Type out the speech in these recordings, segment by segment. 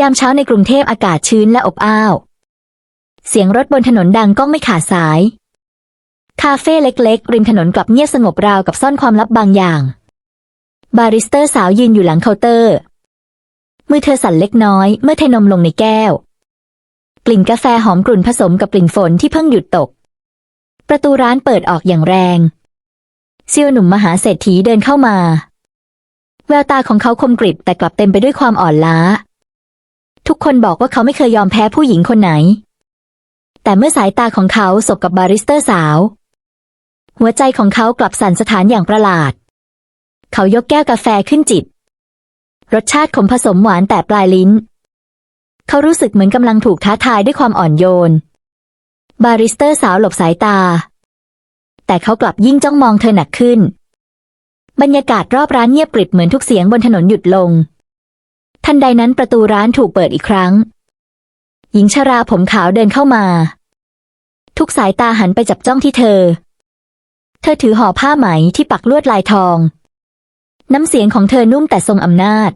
ยามเช้าในกรุงเทพอากาศชื้นและอบอ้าว เสียงรถบนถนนดังก้องไม่ขาดสาย คาเฟ่เล็กๆ ริมถนนกลับเงียบสงบราวกับซ่อนความลับบางอย่าง บาริสเตอร์สาวยืนอยู่หลังเคาน์เตอร์ มือเธอสั่นเล็กน้อยเมื่อเทนมลงในแก้ว กลิ่นกาแฟหอมกลุ่นผสมกับกลิ่นฝนที่เพิ่งหยุดตก ประตูร้านเปิดออกอย่างแรงเซียวหนุ่มมหาเศรษฐีเดินเข้ามา แววตาของเขาคมกริบแต่กลับเต็มไปด้วยความอ่อนล้า ทุกคนบอกว่าเขาไม่เคยยอมแพ้ผู้หญิงคนไหน แต่เมื่อสายตาของเขาสบกับบาริสเตอร์สาว หัวใจของเขากลับสั่นสถานอย่างประหลาด เขายกแก้วกาแฟขึ้นจิบ รสชาติขมผสมหวานแต่ปลายลิ้น เขารู้สึกเหมือนกำลังถูกท้าทายด้วยความอ่อนโยน บาริสเตอร์สาวหลบสายตา แต่เขากลับยิ่งจ้องมองเธอหนักขึ้น บรรยากาศรอบร้านเงียบกริบเหมือนทุกเสียงบนถนนหยุดลง ทันใดนั้นประตูร้านถูกเปิดอีกครั้ง หญิงชราผมขาวเดินเข้ามา ทุกสายตาหันไปจับจ้องที่เธอ เธอถือห่อผ้าไหมที่ปักลวดลายทอง น้ำเสียงของเธอนุ่มแต่ทรงอำนาจ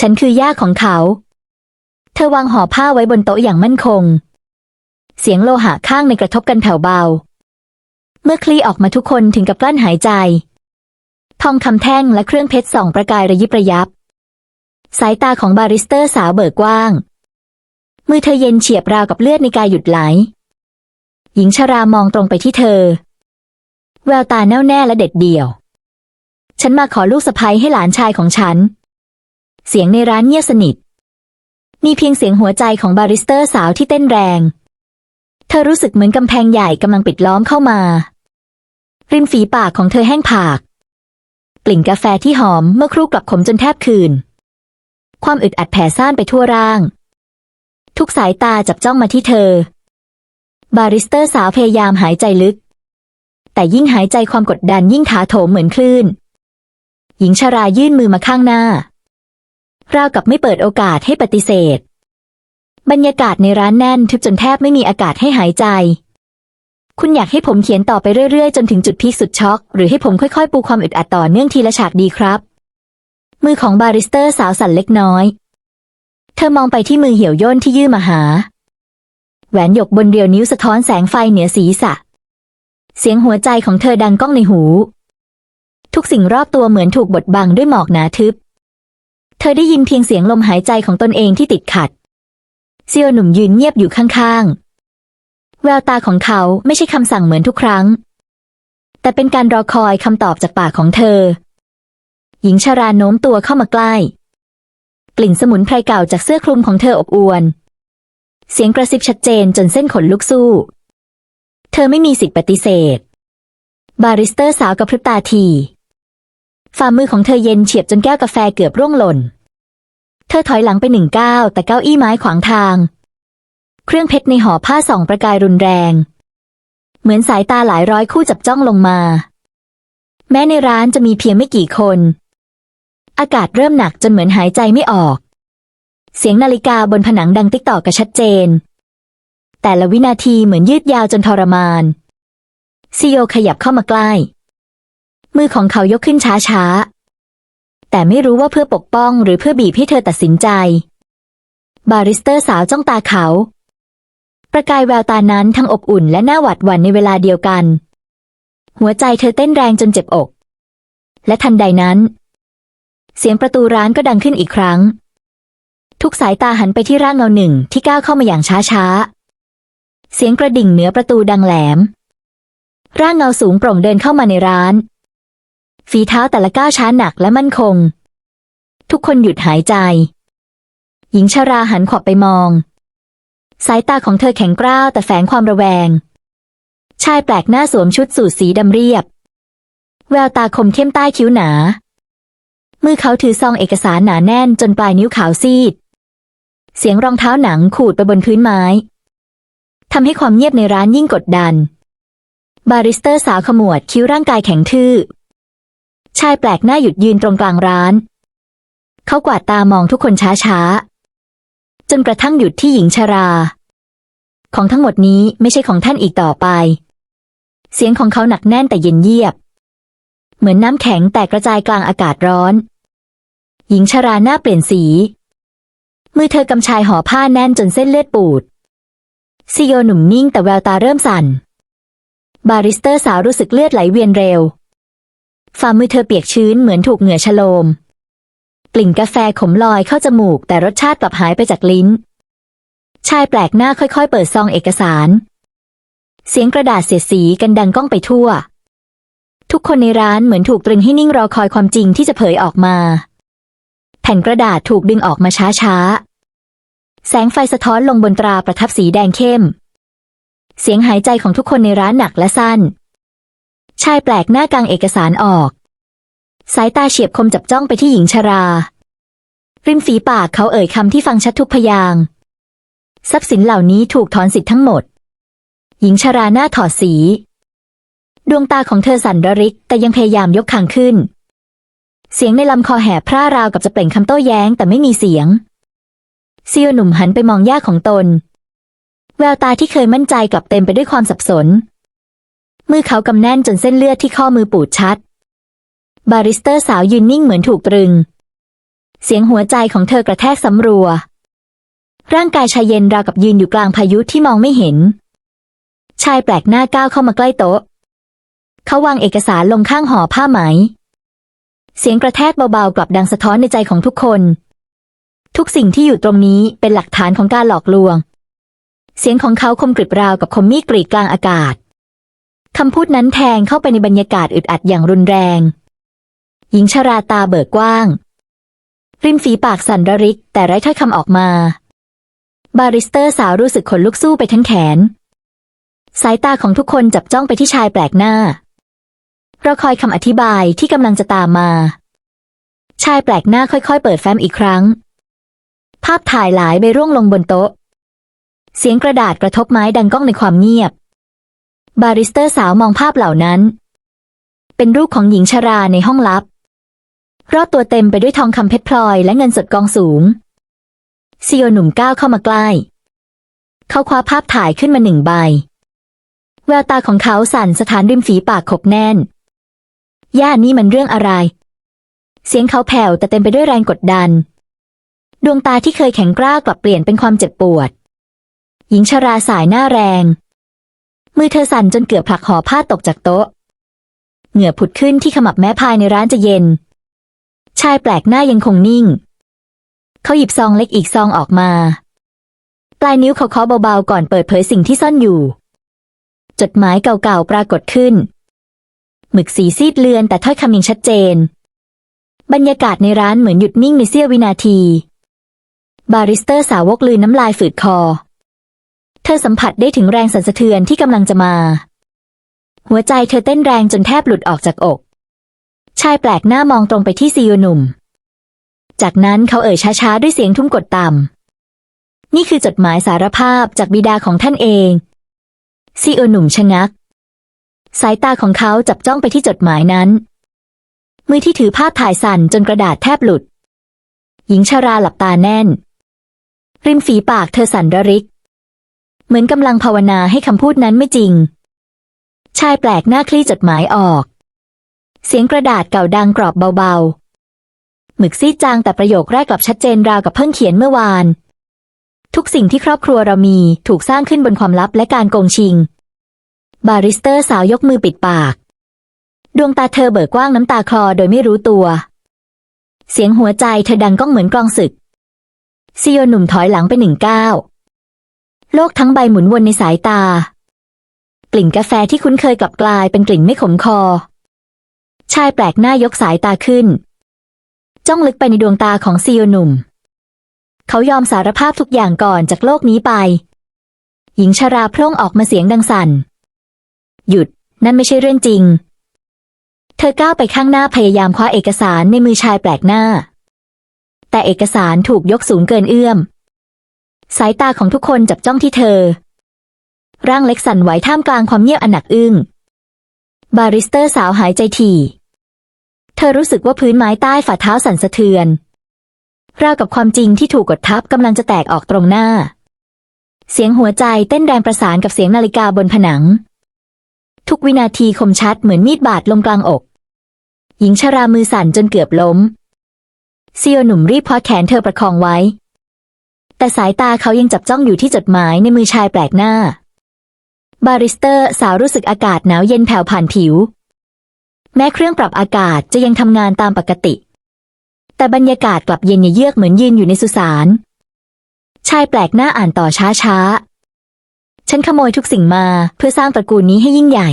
ฉันคือย่าของเขา เธอวางห่อผ้าไว้บนโต๊ะอย่างมั่นคง เสียงโลหะข้างในกระทบกันแผ่วเบา เมื่อคลี่ออกมาทุกคนถึงกับกลั้นหายใจ ทองคำแท่งและเครื่องเพชรส่องประกายระยิบระยับ สายตาของบาริสเตอร์สาวเบิกกว้าง มือเธอเย็นเฉียบราวกับเลือดในกายหยุดไหล หญิงชรามองตรงไปที่เธอ แววตาแน่วแน่และเด็ดเดี่ยว ฉันมาขอลูกสะใภ้ให้หลานชายของฉัน เสียงในร้านเงียบสนิท มีเพียงเสียงหัวใจของบาริสเตอร์สาวที่เต้นแรง เธอรู้สึกเหมือนกำแพงใหญ่กำลังปิดล้อมเข้ามาริมฝีปากของเธอแห้งผาก กลิ่นกาแฟที่หอมเมื่อครู่กลับขมจนแทบคืน ความอึดอัดแผ่ซ่านไปทั่วร่าง ทุกสายตาจับจ้องมาที่เธอ บาริสเตอร์สาวพยายามหายใจลึก แต่ยิ่งหายใจความกดดันยิ่งถาโถมเหมือนคลื่น หญิงชารายื่นมือมาข้างหน้า ราวกับไม่เปิดโอกาสให้ปฏิเสธ บรรยากาศในร้านแน่นทึบจนแทบไม่มีอากาศให้หายใจคุณอยากให้ผมเขียนต่อไปเรื่อยๆ จนถึงจุดพีคสุดช็อก หรือให้ผมค่อยๆ ปูความอึดอัดต่อเนื่องทีละฉากดีครับ มือของบาริสเตอร์สาวสั่นเล็กน้อย เธอมองไปที่มือเหี่ยวย่นที่ยื่มาหา แหวนหยกบนเรียวนิ้วสะท้อนแสงไฟเหนือศีรษะ เสียงหัวใจของเธอดังก้องในหู ทุกสิ่งรอบตัวเหมือนถูกบดบังด้วยหมอกหนาทึบ เธอได้ยินเพียงเสียงลมหายใจของตนเองที่ติดขัด เซียวหนุ่มยืนเงียบอยู่ข้างๆ แววตาของเขาไม่ใช่คำสั่งเหมือนทุกครั้ง แต่เป็นการรอคอยคำตอบจากปากของเธอ หญิงชาราโน้มตัวเข้ามาใกล้ กลิ่นสมุนไพรเก่าจากเสื้อคลุมของเธออบอวล เสียงกระซิบชัดเจนจนเส้นขนลุกสู้ เธอไม่มีสิทธิปฏิเสธ บาริสเตอร์สาวกับพริบตาที ฝ่ามือของเธอเย็นเฉียบจนแก้วกาแฟเกือบร่วงหล่น เธอถอยหลังไปหนึ่งก้าวแต่เก้าอี้ไม้ขวางทาง เครื่องเพชรในห่อผ้าส่องประกายรุนแรง เหมือนสายตาหลายร้อยคู่จับจ้องลงมา แม้ในร้านจะมีเพียงไม่กี่คน อากาศเริ่มหนักจนเหมือนหายใจไม่ออก เสียงนาฬิกาบนผนังดังติ๊กต่อกกระชัดเจน แต่ละวินาทีเหมือนยืดยาวจนทรมานซีโอขยับเข้ามาใกล้ มือของเขายกขึ้นช้าๆแต่ไม่รู้ว่าเพื่อปกป้องหรือเพื่อบีบให้เธอตัดสินใจ บาริสเตอร์สาวจ้องตาเขา ประกายแววตานั้นทั้งอบอุ่นและน่าหวาดหวั่นในเวลาเดียวกัน หัวใจเธอเต้นแรงจนเจ็บอก และทันใดนั้น เสียงประตูร้านก็ดังขึ้นอีกครั้ง ทุกสายตาหันไปที่ร่างเงาหนึ่งที่ก้าวเข้ามาอย่างช้าๆ เสียงกระดิ่งเหนือประตูดังแหลม ร่างเงาสูงโปร่งเดินเข้ามาในร้าน ฝีเท้าแต่ละก้าวช้าหนักและมั่นคง ทุกคนหยุดหายใจ หญิงชาราหันขวับไปมอง สายตาของเธอแข็งกร้าวแต่แฝงความระแวง ชายแปลกหน้าสวมชุดสูทสีดำเรียบ แววตาคมเข้มใต้คิ้วหนา มือเขาถือซองเอกสารหนาแน่นจนปลายนิ้วขาวซีด เสียงรองเท้าหนังขูดไปบนพื้นไม้ทำให้ความเงียบในร้านยิ่งกดดัน บาริสเตอร์สาวขมวดคิ้วร่างกายแข็งทื่อ ชายแปลกหน้าหยุดยืนตรงกลางร้าน เขากวาดตามองทุกคนช้าๆ จนกระทั่งหยุดที่หญิงชารา ของทั้งหมดนี้ไม่ใช่ของท่านอีกต่อไป เสียงของเขาหนักแน่นแต่เย็นเยียบ เหมือนน้ำแข็งแตกกระจายกลางอากาศร้อน หญิงชาราหน้าเปลี่ยนสี มือเธอกำชายห่อผ้าแน่นจนเส้นเลือดปูดซีโอหนุ่มนิ่งแต่แววตาเริ่มสั่น บาริสเตอร์สาวรู้สึกเลือดไหลเวียนเร็ว ฝ่ามือเธอเปียกชื้นเหมือนถูกเหงื่อชโลม กลิ่นกาแฟขมลอยเข้าจมูกแต่รสชาติกลับหายไปจากลิ้น ชายแปลกหน้าค่อยๆ เปิดซองเอกสาร เสียงกระดาษเสียดสีกันดังก้องไปทั่ว ทุกคนในร้านเหมือนถูกตรึงให้นิ่งรอคอยความจริงที่จะเผยออกมา แผ่นกระดาษถูกดึงออกมาช้าๆ แสงไฟสะท้อนลงบนตราประทับสีแดงเข้ม เสียงหายใจของทุกคนในร้านหนักและสั้น ชายแปลกหน้ากางเอกสารออก สายตาเฉียบคมจับจ้องไปที่หญิงชรา ริมฝีปากเขาเอ่ยคำที่ฟังชัดทุกพยาง ทรัพย์สินเหล่านี้ถูกถอนสิทธิ์ทั้งหมด หญิงชราหน้าถอดสี ดวงตาของเธอสั่นระริกแต่ยังพยายามยกคางขึ้น เสียงในลำคอแหบพร่าราวกับจะเปล่งคำโต้แย้งแต่ไม่มีเสียงซีโอหนุ่มหันไปมองย่าของตน แววตาที่เคยมั่นใจกลับเต็มไปด้วยความสับสน มือเขากำแน่นจนเส้นเลือดที่ข้อมือปูดชัด บาริสเตอร์สาวยืนนิ่งเหมือนถูกตรึง เสียงหัวใจของเธอกระแทกสำรัว ร่างกายชายเย็นราวกับยืนอยู่กลางพายุที่มองไม่เห็น ชายแปลกหน้าก้าวเข้ามาใกล้โต๊ะ เขาวางเอกสารลงข้างห่อผ้าไหม เสียงกระแทกเบาๆกลับดังสะท้อนในใจของทุกคน ทุกสิ่งที่อยู่ตรงนี้เป็นหลักฐานของการหลอกลวง เสียงของเขาคมกริบราวกับคมมีดกรีดกลางอากาศคำพูดนั้นแทงเข้าไปในบรรยากาศอึดอัดอย่างรุนแรง หญิงชราตาเบิกกว้าง ริมฝีปากสั่นระริก แต่ไร้ถ้อยคำออกมา บาริสเตอร์สาวรู้สึกขนลุกสู้ไปทั้งแขน สายตาของทุกคนจับจ้องไปที่ชายแปลกหน้า ราคอยคำอธิบายที่กำลังจะตามมา ชายแปลกหน้าค่อยๆ เปิดแฟ้มอีกครั้ง ภาพถ่ายหลายใบร่วงลงบนโต๊ะ เสียงกระดาษกระทบไม้ดังก้องในความเงียบ บาริสเตอร์สาวมองภาพเหล่านั้น เป็นรูปของหญิงชราในห้องลับ รอบตัวเต็มไปด้วยทองคำเพชรพลอยและเงินสดกองสูงซีโอหนุ่มก้าวเข้ามาใกล้ เขาคว้าภาพถ่ายขึ้นมาหนึ่งใบ แววตาของเขาสั่นสถานริมฝีปากขบแน่น ย่านี่มันเรื่องอะไร เสียงเขาแผ่วแต่เต็มไปด้วยแรงกดดัน ดวงตาที่เคยแข็งกร้ากลับเปลี่ยนเป็นความเจ็บปวด หญิงชราสายหน้าแรง มือเธอสั่นจนเกือบผลักห่อผ้าตกจากโต๊ะ เหงื่อผุดขึ้นที่ขมับแม้ภายในร้านจะเย็น ชายแปลกหน้ายังคงนิ่ง เขาหยิบซองเล็กอีกซองออกมา ปลายนิ้วเขาเคาะเบาๆก่อนเปิดเผยสิ่งที่ซ่อนอยู่ จดหมายเก่าๆปรากฏขึ้น หมึกสีซีดเลือนแต่ถ้อยคำยังชัดเจน บรรยากาศในร้านเหมือนหยุดนิ่งในเสี้ยววินาที บาริสเตอร์สาวกลืนน้ำลายฝืดคอ เธอสัมผัสได้ถึงแรงสั่นสะเทือนที่กำลังจะมา หัวใจเธอเต้นแรงจนแทบหลุดออกจากอก ชายแปลกหน้ามองตรงไปที่ซีโอหนุ่ม จากนั้นเขาเอ่ยช้าๆด้วยเสียงทุ้มกดต่ำนี่คือจดหมายสารภาพจากบิดาของท่านเองซีโอหนุ่มชะงัก สายตาของเขาจับจ้องไปที่จดหมายนั้น มือที่ถือภาพถ่ายสั่นจนกระดาษแทบหลุด หญิงชาราหลับตาแน่น ริมฝีปากเธอสั่นระริก เหมือนกำลังภาวนาให้คำพูดนั้นไม่จริง ชายแปลกหน้าคลี่จดหมายออก เสียงกระดาษเก่าดังกรอบเบาๆ หมึกซีดจางแต่ประโยคแรกกลับชัดเจนราวกับเพิ่งเขียนเมื่อวาน ทุกสิ่งที่ครอบครัวเรามีถูกสร้างขึ้นบนความลับและการโกงชิง บาริสเตอร์สาวยกมือปิดปาก ดวงตาเธอเบิกกว้างน้ำตาคลอโดยไม่รู้ตัว เสียงหัวใจเธอดังก้องเหมือนกลองศึกซีโอหนุ่มถอยหลังไปหนึ่งก้าวโลกทั้งใบหมุนวนในสายตา กลิ่นกาแฟที่คุ้นเคยกลับกลายเป็นกลิ่นไม่ขมคอ ชายแปลกหน้ายกสายตาขึ้น จ้องลึกไปในดวงตาของซีโอหนุ่ม เขายอมสารภาพทุกอย่างก่อนจากโลกนี้ไป หญิงชาราพร่งออกมาเสียงดังสั่น หยุด นั่นไม่ใช่เรื่องจริง เธอก้าวไปข้างหน้าพยายามคว้าเอกสารในมือชายแปลกหน้า แต่เอกสารถูกยกสูงเกินเอื้อม สายตาของทุกคนจับจ้องที่เธอ ร่างเล็กสั่นไหวท่ามกลางความเงียบอันหนักอึ้ง บาริสเตอร์สาวหายใจถี่ เธอรู้สึกว่าพื้นไม้ใต้ฝ่าเท้าสั่นสะเทือน ราวกับความจริงที่ถูกกดทับกำลังจะแตกออกตรงหน้าเสียงหัวใจเต้นแรงประสานกับเสียงนาฬิกาบนผนัง ทุกวินาทีคมชัดเหมือนมีดบาดลงกลางอก หญิงชรามือสั่นจนเกือบล้มซีโอหนุ่มรีบคว้าแขนเธอประคองไว้ แต่สายตาเขายังจับจ้องอยู่ที่จดหมายในมือชายแปลกหน้า บาริสเตอร์สาวรู้สึกอากาศหนาวเย็นแผ่วผ่านผิว แม้เครื่องปรับอากาศจะยังทำงานตามปกติ แต่บรรยากาศกลับเย็นเยือกเหมือนยืนอยู่ในสุสานชายแปลกหน้าอ่านต่อช้าช้า ฉันขโมยทุกสิ่งมาเพื่อสร้างตระกูลนี้ให้ยิ่งใหญ่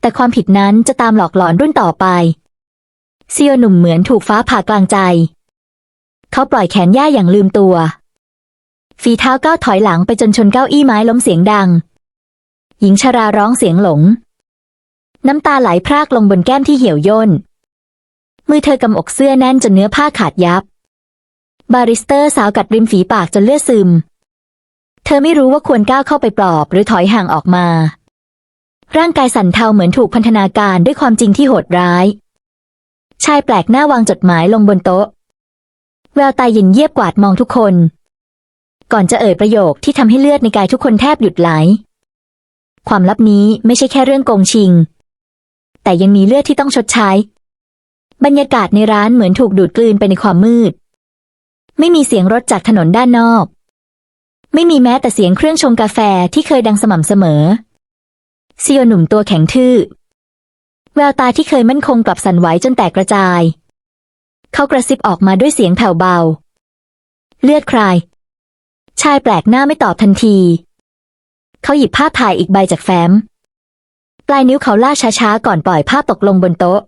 แต่ความผิดนั้นจะตามหลอกหลอนรุ่นต่อไปเซียวหนุ่มเหมือนถูกฟ้าผ่ากลางใจ เขาปล่อยแขนย่าอย่างลืมตัว ฝีเท้าก้าวถอยหลังไปจนชนเก้าอี้ไม้ล้มเสียงดัง หญิงชราร้องเสียงหลง น้ำตาไหลพรากลงบนแก้มที่เหี่ยวย่น มือเธอกำอกเสื้อแน่นจนเนื้อผ้าขาดยับ บาริสเตอร์สาวกัดริมฝีปากจนเลือดซึม เธอไม่รู้ว่าควรก้าวเข้าไปปลอบหรือถอยห่างออกมา ร่างกายสั่นเทาเหมือนถูกพันธนาการด้วยความจริงที่โหดร้าย ชายแปลกหน้าวางจดหมายลงบนโต๊ะ แววตาเย็นเยียบกวาดมองทุกคน ก่อนจะเอ่ยประโยคที่ทำให้เลือดในกายทุกคนแทบหยุดไหล ความลับนี้ไม่ใช่แค่เรื่องโกงชิง แต่ยังมีเลือดที่ต้องชดใช้ บรรยากาศในร้านเหมือนถูกดูดกลืนไปในความมืด ไม่มีเสียงรถจากถนนด้านนอก ไม่มีแม้แต่เสียงเครื่องชงกาแฟที่เคยดังสม่ำเสมอเซียวหนุ่มตัวแข็งทื่อ แววตาที่เคยมั่นคงกลับสั่นไหวจนแตกกระจาย เขากระซิบออกมาด้วยเสียงแผ่วเบา เลือดใคร ชายแปลกหน้าไม่ตอบทันที เขาหยิบภาพถ่ายอีกใบจากแฟ้ม ปลายนิ้วเขาล่าช้าๆ ก่อนปล่อยภาพตกลงบนโต๊ะ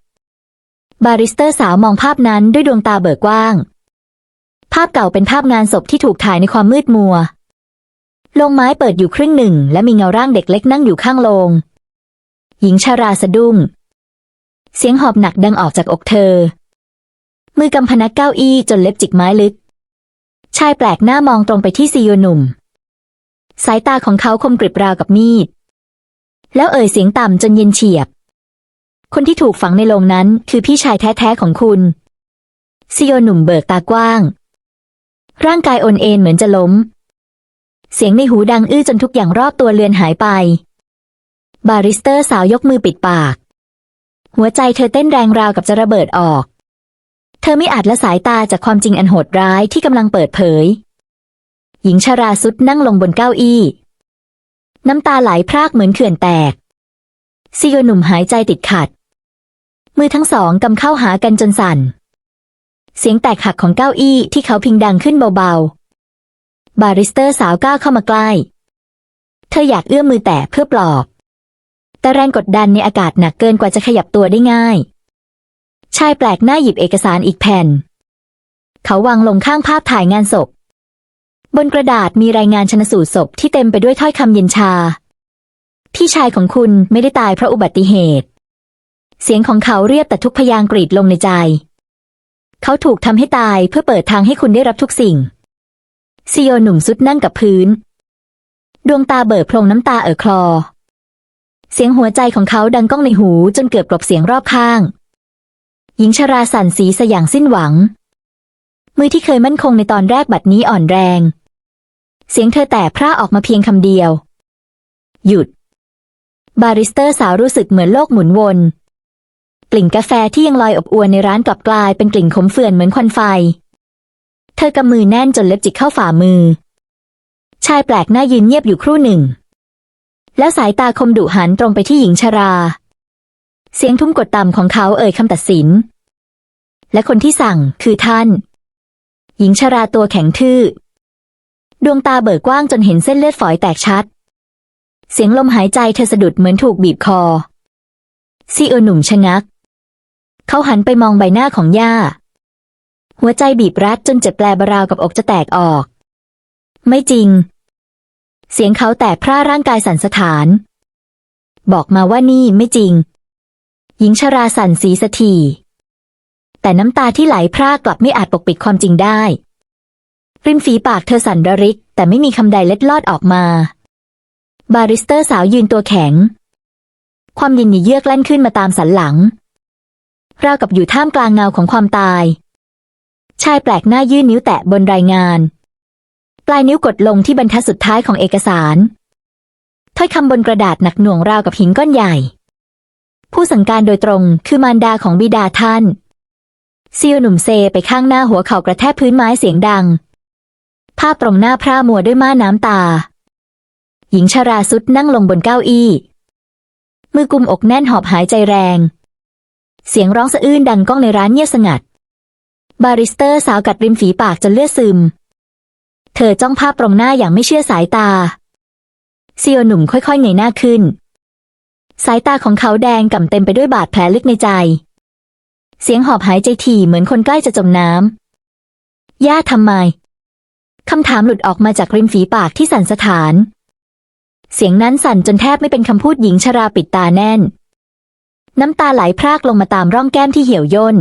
บาริสเตอร์สาวมองภาพนั้นด้วยดวงตาเบิกกว้าง ภาพเก่าเป็นภาพงานศพที่ถูกถ่ายในความมืดมัว โลงไม้เปิดอยู่ครึ่งหนึ่ง และมีเงาร่างเด็กเล็กนั่งอยู่ข้างโลง หญิงชาราสะดุ้ง เสียงหอบหนักดังออกจากอกเธอ มือกำพนักเก้าอี้จนเล็บจิกไม้ลึก ชายแปลกหน้ามองตรงไปที่ซีโยหนุ่ม สายตาของเขาคมกริบราวกับมีด แล้วเอ่ยเสียงต่ำจนเย็นเฉียบ คนที่ถูกฝังในโลงนั้นคือพี่ชายแท้ๆของคุณซีโยหนุ่มเบิกตากว้าง ร่างกายโอนเอ็นเหมือนจะล้ม เสียงในหูดังอื้อจนทุกอย่างรอบตัวเลือนหายไป บาริสเตอร์สาวยกมือปิดปาก หัวใจเธอเต้นแรงราวกับจะระเบิดออก เธอไม่อาจละสายตาจากความจริงอันโหดร้ายที่กำลังเปิดเผย หญิงชาราสุดนั่งลงบนเก้าอี้ น้ำตาไหลพรากเหมือนเขื่อนแตกซีโยหนุ่มหายใจติดขัด มือทั้งสองกำเข้าหากันจนสั่น เสียงแตกหักของเก้าอี้ที่เขาพิงดังขึ้นเบาๆ บาริสเตอร์สาวก้าวเข้ามาใกล้ เธออยากเอื้อมมือแตะเพื่อปลอบ แต่แรงกดดันในอากาศหนักเกินกว่าจะขยับตัวได้ง่าย ชายแปลกหน้าหยิบเอกสารอีกแผ่น เขาวางลงข้างภาพถ่ายงานศพ บนกระดาษมีรายงานชนสูตรศพที่เต็มไปด้วยถ้อยคำเย็นชา พี่ชายของคุณไม่ได้ตายเพราะอุบัติเหตุ เสียงของเขาเรียบแต่ทุกพยางค์กรีดลงในใจ เขาถูกทำให้ตายเพื่อเปิดทางให้คุณได้รับทุกสิ่ง ซีโอหนุ่มสุดนั่งกับพื้น ดวงตาเบิกโพลงน้ำตาเอ่อคลอ เสียงหัวใจของเขาดังก้องในหูจนเกือบกลบเสียงรอบข้าง หญิงชราสั่นสีสอย่างสิ้นหวัง มือที่เคยมั่นคงในตอนแรกบัดนี้อ่อนแรง เสียงเธอแต่พร่าออกมาเพียงคำเดียว หยุด บาริสเตอร์สาวรู้สึกเหมือนโลกหมุนวนกลิ่นกาแฟที่ยังลอยอบอวนในร้านกลับกลายเป็นกลิ่นขมเขื่อนเหมือนควันไฟ เธอกำมือแน่นจนเล็บจิกเข้าฝ่ามือ ชายแปลกหน้ายืนเงียบอยู่ครู่หนึ่ง แล้วสายตาคมดุหันตรงไปที่หญิงชรา เสียงทุ้มกดต่ำของเขาเอ่ยคำตัดสิน และคนที่สั่งคือท่าน หญิงชราตัวแข็งทื่อ ดวงตาเบิกกว้างจนเห็นเส้นเลือดฝอยแตกชัด เสียงลมหายใจเธอสะดุดเหมือนถูกบีบคอซีโอหนุ่มชะงัก เขาหันไปมองใบหน้าของย่า หัวใจบีบรัดจนเจ็บแปลบราวกับอกจะแตกออก ไม่จริง เสียงเขาแตกพร่าร่างกายสั่นสะท้าน บอกมาว่านี่ไม่จริง หญิงชราสั่นสีสะทีแต่น้ำตาที่ไหลพรากกลับไม่อาจปกปิดความจริงได้ ริมฝีปากเธอสั่นระริก แต่ไม่มีคำใดเล็ดลอดออกมา บาริสเตอร์สาวยืนตัวแข็ง ความยินดีเยือกแล่นขึ้นมาตามสันหลังราวกับอยู่ท่ามกลางเงาของความตาย ชายแปลกหน้ายื่นนิ้วแตะบนรายงาน ปลายนิ้วกดลงที่บรรทัดสุดท้ายของเอกสาร ถ้อยคำบนกระดาษหนักหน่วงราวกับหินก้อนใหญ่ ผู้สั่งการโดยตรงคือมารดาของบิดาท่านซีอหนุ่มเซไปข้างหน้าหัวเข่ากระแทกพื้นไม้เสียงดัง ภาพตรงหน้าพร่ามัวด้วยม่านน้ำตา หญิงชาราสุดนั่งลงบนเก้าอี้ มือกุมอกแน่นหอบหายใจแรง เสียงร้องสะอื้นดังก้องในร้านเงียบสงัด บาริสเตอร์สาวกัดริมฝีปากจนเลือดซึม เธอจ้องภาพตรงหน้าอย่างไม่เชื่อสายตาซีโอหนุ่มค่อยๆเงยหน้าขึ้น สายตาของเขาแดงก่ำเต็มไปด้วยบาดแผลลึกในใจ เสียงหอบหายใจถี่เหมือนคนใกล้จะจมน้ำย่าทำไมคำถามหลุดออกมาจากริมฝีปากที่สั่นสะท้าน เสียงนั้นสั่นจนแทบไม่เป็นคำพูดหญิงชราปิดตาแน่น น้ำตาไหลพรากลงมาตามร่องแก้มที่เหี่ยวย่น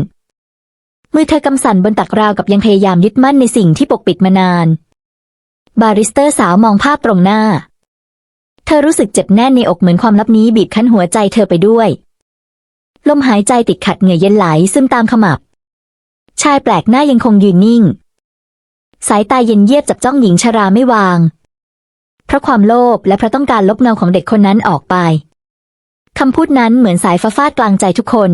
มือเธอกำสั่นบนตักราวกับยังพยายามยึดมั่นในสิ่งที่ปกปิดมานาน บาริสเตอร์สาวมองภาพตรงหน้า เธอรู้สึกเจ็บแน่นในอกเหมือนความลับนี้บีบคั้นหัวใจเธอไปด้วย ลมหายใจติดขัดเหงื่อเย็นไหลซึมตามขมับ ชายแปลกหน้ายังคงยืนนิ่ง สายตาเย็นเยียบจับจ้องหญิงชราไม่วาง เพราะความโลภและเพราะต้องการลบเงาของเด็กคนนั้นออกไปคำพูดนั้นเหมือนสายฟ้าฟาดกลางใจทุกคน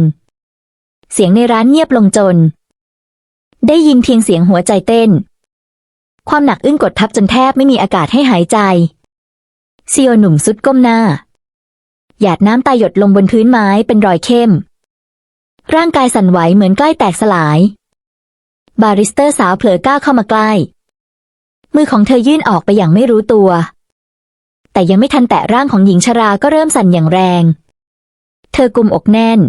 เสียงในร้านเงียบลงจน ได้ยินเพียงเสียงหัวใจเต้น ความหนักอึ้งกดทับจนแทบไม่มีอากาศให้หายใจซีโอหนุ่มสุดก้มหน้า หยาดน้ำตาหยดลงบนพื้นไม้เป็นรอยเข้ม ร่างกายสั่นไหวเหมือนใกล้แตกสลาย บาริสเตอร์สาวเผลอก้าวเข้ามาใกล้ มือของเธอยื่นออกไปอย่างไม่รู้ตัว แต่ยังไม่ทันแตะร่างของหญิงชราก็เริ่มสั่นอย่างแรง เธอกุมอกแน่น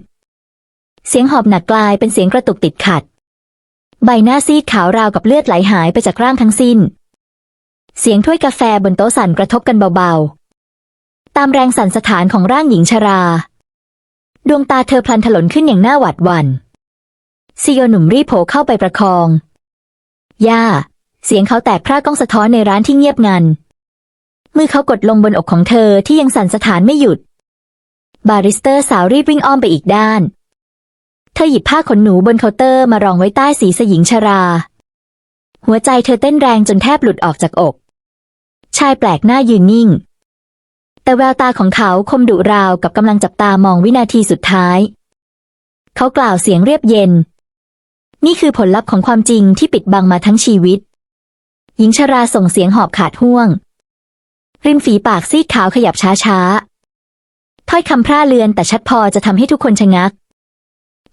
เสียงหอบหนักกลายเป็นเสียงกระตุกติดขัด ใบหน้าซีดขาวราวกับเลือดไหลหายไปจากร่างทั้งสิ้น เสียงถ้วยกาแฟบนโต๊ะสั่นกระทบกันเบาๆ ตามแรงสั่นสถานของร่างหญิงชรา ดวงตาเธอพลันถลนขึ้นอย่างหน้าหวาดหวัน่นซีโอหนุ่มรีบโผล่เข้าไปประคอง ย่า เสียงเขาแตกพร่าก้องสะท้อนในร้านที่เงียบงัน มือเขากดลงบนอกของเธอที่ยังสั่นสถานไม่หยุด บาริสเตอร์สาวรีบวิ่งอ้อมไปอีกด้าน เธอหยิบผ้าขนหนูบนเคาน์เตอร์มารองไว้ใต้สีสหญิงชรา หัวใจเธอเต้นแรงจนแทบหลุดออกจากอก ชายแปลกหน้ายืนนิ่ง แต่แววตาของเขาคมดุราวกับกำลังจับตามองวินาทีสุดท้าย เขากล่าวเสียงเรียบเย็น นี่คือผลลัพธ์ของความจริงที่ปิดบังมาทั้งชีวิต หญิงชราส่งเสียงหอบขาดห่วง ริมฝีปากซีดขาวขยับช้าๆถ้อยคำพร่าเลือนแต่ชัดพอจะทำให้ทุกคนชะงัก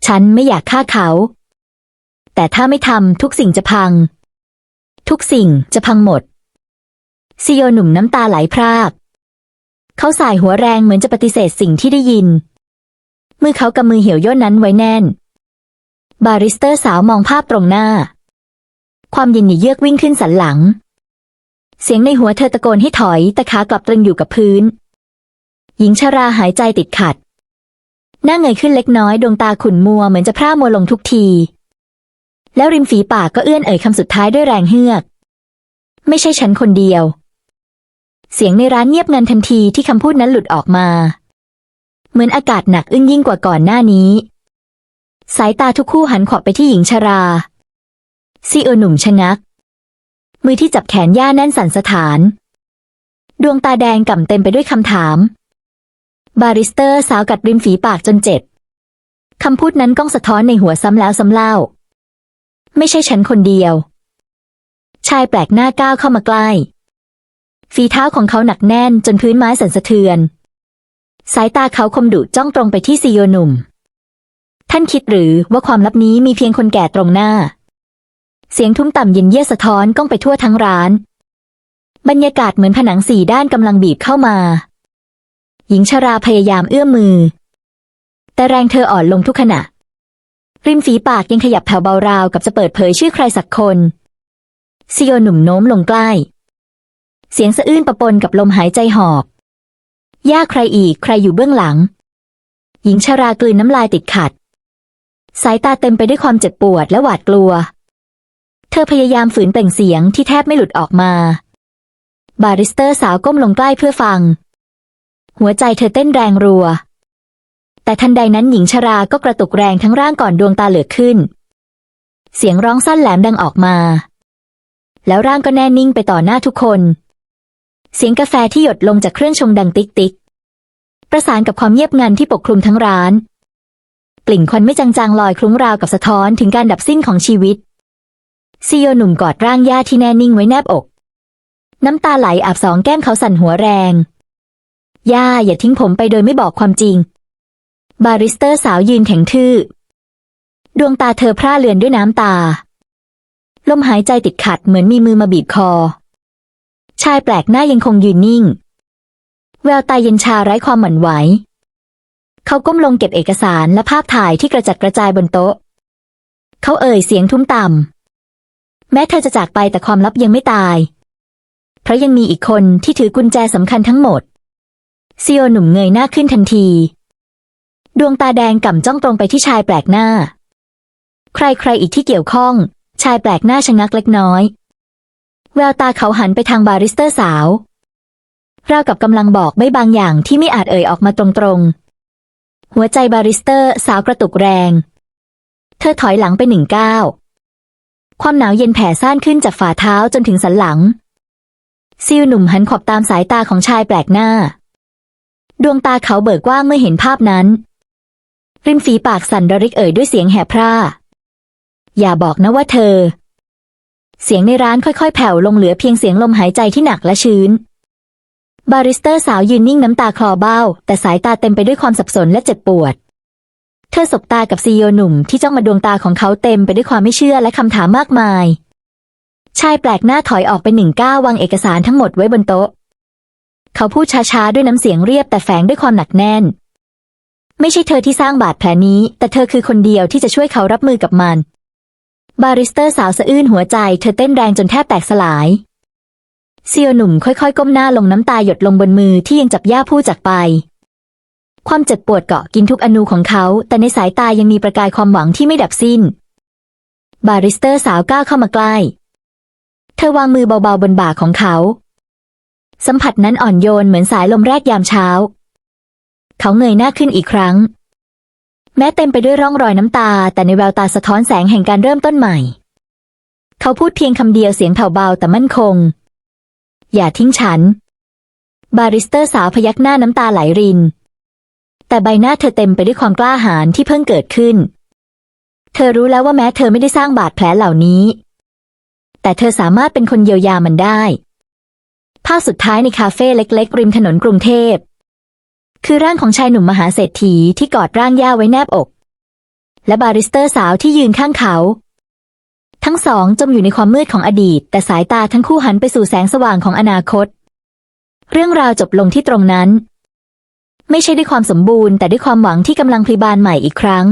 ฉันไม่อยากฆ่าเขา แต่ถ้าไม่ทำทุกสิ่งจะพัง ทุกสิ่งจะพังหมดซีโอหนุ่มน้ำตาไหลพรากเขาสายหัวแรงเหมือนจะปฏิเสธสิ่งที่ได้ยิน มือเขากำมือเหี่ยวย่นนั้นไว้แน่น บาริสเตอร์สาวมองภาพตรงหน้า ความเย็นหนีเยือกวิ่งขึ้นสันหลัง เสียงในหัวเธอตะโกนให้ถอยแต่ขากลับตรึงอยู่กับพื้น หญิงชาราหายใจติดขัด หน้าเงยขึ้นเล็กน้อยดวงตาขุ่นมัวเหมือนจะพร่ามัวลงทุกที แล้วริมฝีปากก็เอื้อนเอ่ยคำสุดท้ายด้วยแรงเฮือก ไม่ใช่ฉันคนเดียว เสียงในร้านเงียบงันทันทีที่คำพูดนั้นหลุดออกมา เหมือนอากาศหนักอึ้งยิ่งกว่าก่อนหน้านี้ สายตาทุกคู่หันขวับไปที่หญิงชราซีโอหนุ่มชะงัก มือที่จับแขนย่าแน่นสั่นสถาน ดวงตาแดงก่ำเต็มไปด้วยคำถาม บาริสเตอร์สาวกัดริมฝีปากจนเจ็บ คำพูดนั้นก้องสะท้อนในหัวซ้ำแล้วซ้ำเล่า ไม่ใช่ฉันคนเดียว ชายแปลกหน้าก้าวเข้ามาใกล้ ฝีเท้าของเขาหนักแน่นจนพื้นไม้สั่นสะเทือน สายตาเขาคมดุจ้องตรงไปที่ซีโอหนุ่ม ท่านคิดหรือว่าความลับนี้มีเพียงคนแก่ตรงหน้า เสียงทุ้มต่ำเย็นเยียสะท้อนก้องไปทั่วทั้งร้าน บรรยากาศเหมือนผนังสี่ด้านกำลังบีบเข้ามา หญิงชราพยายามเอื้อมมือ แต่แรงเธออ่อนลงทุกขณะ ริมฝีปากยังขยับแผ่วเบาราวกับจะเปิดเผยชื่อใครสักคนซีโอหนุ่มโน้มลงใกล้ เสียงสะอื้นประปนกับลมหายใจหอบย่าใครอีกใครอยู่เบื้องหลัง หญิงชรากลืนน้ำลายติดขัด สายตาเต็มไปด้วยความเจ็บปวดและหวาดกลัว เธอพยายามฝืนเป่งเสียงที่แทบไม่หลุดออกมา บาริสเตอร์สาวก้มลงใกล้เพื่อฟัง หัวใจเธอเต้นแรงรัว แต่ทันใดนั้นหญิงชราก็กระตุกแรงทั้งร่างก่อนดวงตาเหลือกขึ้น เสียงร้องสั้นแหลมดังออกมา แล้วร่างก็แน่นิ่งไปต่อหน้าทุกคน เสียงกาแฟที่หยดลงจากเครื่องชงดังติ๊กติ๊กประสานกับความเงียบงันที่ปกคลุมทั้งร้าน กลิ่นควันไม่จางๆลอยคลุ้งราวกับสะท้อนถึงการดับสิ้นของชีวิตซีโอหนุ่มกอดร่างย่าที่แน่นิ่งไว้แนบอก น้ำตาไหลอาบสองแก้มเขาสั่นหัวแรง ย่าอย่าทิ้งผมไปโดยไม่บอกความจริง บาริสเตอร์สาวยืนแข็งทื่อ ดวงตาเธอพร่าเลือนด้วยน้ำตา ลมหายใจติดขัดเหมือนมีมือมาบีบคอ ชายแปลกหน้ายังคงยืนนิ่ง แววตาเย็นชาไร้ความหวั่นไหว เขาก้มลงเก็บเอกสารและภาพถ่ายที่กระจัดกระจายบนโต๊ะ เขาเอ่ยเสียงทุ้มต่ำ แม้เธอจะจากไปแต่ความลับยังไม่ตาย เพราะยังมีอีกคนที่ถือกุญแจสำคัญทั้งหมด ซีโอหนุ่มเงยหน้าขึ้นทันที ดวงตาแดงก่ำจ้องตรงไปที่ชายแปลกหน้า ใครใครอีกที่เกี่ยวข้อง ชายแปลกหน้าชะงักเล็กน้อย แววตาเขาหันไปทางบาริสเตอร์สาว ราวกับกำลังบอกไม่บางอย่างที่ไม่อาจเอ่ยออกมาตรงๆ หัวใจบาริสเตอร์สาวกระตุกแรง เธอถอยหลังไปหนึ่งก้าวความหนาวเย็นแผ่ซ่านขึ้นจากฝ่าเท้าจนถึงสันหลัง ซิลหนุ่มหันขอบตามสายตาของชายแปลกหน้า ดวงตาเขาเบิกกว้างเมื่อเห็นภาพนั้น ริมฝีปากสั่นระริกเอ่ยด้วยเสียงแหบพร่า อย่าบอกนะว่าเธอ เสียงในร้านค่อยๆ แผ่วลงเหลือเพียงเสียงลมหายใจที่หนักและชื้น บาริสเตอร์สาวยืนนิ่งน้ำตาคลอเบ้า แต่สายตาเต็มไปด้วยความสับสนและเจ็บปวด เธอสบตากับซีโอหนุ่มที่จ้องมาดวงตาของเขาเต็มไปด้วยความไม่เชื่อและคำถามมากมาย ชายแปลกหน้าถอยออกไปหนึ่งก้าววางเอกสารทั้งหมดไว้บนโต๊ะ เขาพูดช้าๆ ด้วยน้ำเสียงเรียบแต่แฝงด้วยความหนักแน่น ไม่ใช่เธอที่สร้างบาดแผลนี้ แต่เธอคือคนเดียวที่จะช่วยเขารับมือกับมัน บาริสเตอร์สาวสะอื้นหัวใจเธอเต้นแรงจนแทบแตกสลายเซีโอหนุ่มค่อยๆ ก้มหน้าลงน้ำตาหยดลงบนมือที่ยังจับย่าผู้จากไป ความเจ็บปวดเกาะกินทุกอนูของเขา แต่ในสายตายังมีประกายความหวังที่ไม่ดับสิ้น บาริสเตอร์สาวก้าวเข้ามาใกล้ เธอวางมือเบาๆบนบ่าของเขา สัมผัสนั้นอ่อนโยนเหมือนสายลมแรกยามเช้า เขาเงยหน้าขึ้นอีกครั้ง แม้เต็มไปด้วยร่องรอยน้ำตา แต่ในแววตาสะท้อนแสงแห่งการเริ่มต้นใหม่ เขาพูดเพียงคำเดียวเสียงแผ่วเบาแต่มั่นคง อย่าทิ้งฉัน บาริสเตอร์สาวพยักหน้าน้ำตาไหลริน แต่ใบหน้าเธอเต็มไปด้วยความกล้าหาญที่เพิ่งเกิดขึ้น เธอรู้แล้วว่าแม้เธอไม่ได้สร้างบาดแผลเหล่านี้ แต่เธอสามารถเป็นคนเยียวยามันได้ ภาพสุดท้ายในคาเฟ่เล็ก ๆ ริมถนนกรุงเทพ คือร่างของชายหนุ่มมหาเศรษฐีที่กอดร่างย่าไว้แนบอก และบาริสเตอร์สาวที่ยืนข้างเขา ทั้งสองจมอยู่ในความมืดของอดีต แต่สายตาทั้งคู่หันไปสู่แสงสว่างของอนาคต เรื่องราวจบลงที่ตรงนั้น ไม่ใช่ด้วยความสมบูรณ์ แต่ด้วยความหวังที่กำลังพลีบานใหม่อีกครั้ง